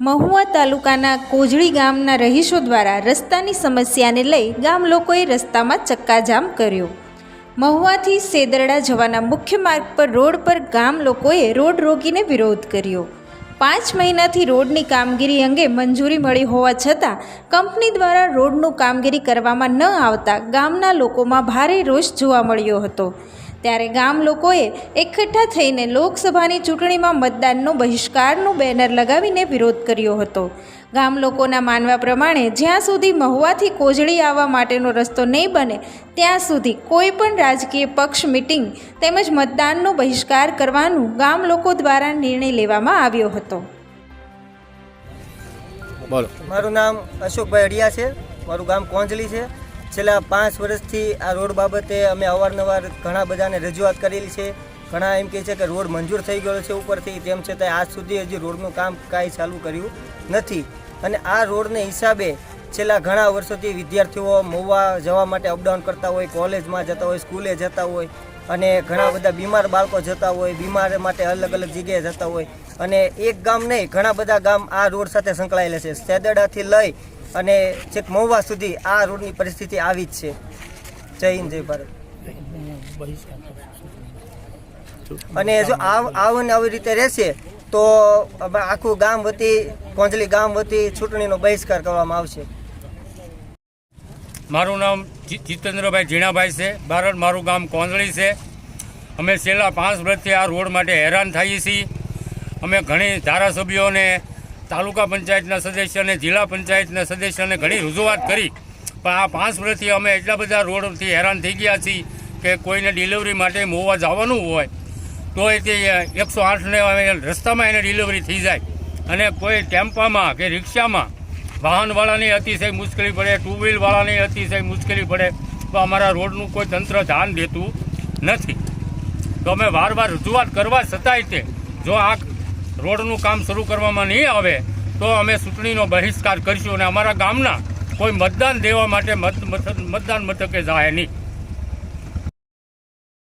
મહુવા તાલુકાના કોજળી ગામના રહીશો દ્વારા રસ્તાની સમસ્યાને લઈ ગામ લોકોએ રસ્તામાં ચક્કાજામ કર્યો. મહુવાથી સેદરડા જવાના મુખ્ય માર્ગ પર રોડ પર ગામ લોકોએ રોડ રોકીને વિરોધ કર્યો. પાંચ મહિનાથી રોડની કામગીરી અંગે મંજૂરી મળી હોવા છતાં કંપની દ્વારા રોડનું કામગીરી કરવામાં ન આવતા ગામના લોકોમાં ભારે રોષ જોવા મળ્યો હતો. ત્યારે ગામ લોકોએ એકઠા થઈને લોકસભાની ચૂંટણીમાં મતદાનનો બહિષ્કારનું બેનર લગાવીને વિરોધ કર્યો હતો. ગામ લોકોના માનવા પ્રમાણે જ્યાં સુધી મહુવાથી કોજળી આવવા માટેનો રસ્તો નહીં બને ત્યાં સુધી કોઈ પણ રાજકીય પક્ષ મિટિંગ તેમજ મતદાનનો બહિષ્કાર કરવાનું ગામ લોકો દ્વારા નિર્ણય લેવામાં આવ્યો હતો. બોલો. મારું નામ અશોકભાઈ અડિયા છે. મારું ગામ કોંજલી છે. છેલ્લા પાંચ વર્ષથી આ રોડ બાબતે અમે અવારનવાર ઘણા બધાને રજૂઆત કરેલી છે. ઘણા એમ કહે છે કે રોડ મંજૂર થઈ ગયો છે ઉપરથી, તેમ છતાં આજ સુધી હજી રોડનું કામ કાંઈ ચાલુ કર્યું નથી. અને આ રોડને હિસાબે છેલ્લા ઘણા વર્ષોથી વિદ્યાર્થીઓ મહુવા જવા માટે અપડાઉન કરતા હોય, કોલેજમાં જતા હોય, સ્કૂલે જતા હોય અને ઘણા બધા બીમાર બાળકો જતા હોય, બીમાર માટે અલગ અલગ જગ્યાએ જતા હોય અને એક ગામ નહીં, ઘણા બધા ગામ આ રોડ સાથે સંકળાયેલા છે. સેદડાથી લઈ અને છેક મહુવા સુધી આ રોડની પરિસ્થિતિ આવી જ છે. જય હિન્દ, જય ભારત. અને જો આવ ને આવી રીતે રહેશે, તો આખું ગામ વતી, કોંજલી ગામ વતી ચૂંટણીનો બહિષ્કાર કરવામાં આવશે. મારું નામ જીતેન્દ્રભાઈ ઝીણાભાઈ છે. બારડ મારું ગામ કોંદળી છે. અમે છેલ્લા પાંચ વર્ષથી આ રોડ માટે હેરાન થઈએ છીએ. અમે ઘણી ધારાસભ્યોને, તાલુકા પંચાયતના સદસ્યને, જિલ્લા પંચાયતના સદસ્યને ઘણી રજૂઆત કરી. પણ આ પાંચ વર્ષથી અમે એટલા બધા રોડથી હેરાન થઈ ગયા છીએ કે કોઈને ડિલિવરી માટે મોવા જવાનું હોય તો એ એકસો આઠને રસ્તામાં એને ડિલિવરી થઈ જાય. અને કોઈ ટેમ્પામાં કે રિક્ષામાં વાહનવાળાને અતિશય મુશ્કેલી પડે ટુ વ્હીલવાળાને અતિશય મુશ્કેલી પડે. તો અમારા રોડનું કોઈ તંત્ર ધ્યાન દેતું નથી. તો અમે વાર વાર રજૂઆત કરવા છતાંય તે જો આ રોડનું કામ શરૂ કરવામાં નહીં આવે, તો અમે ચૂંટણીનો બહિષ્કાર કરીશું અને અમારા ગામના કોઈ મતદાન દેવા માટે મત મથક મતદાન મથકે જાય નહીં.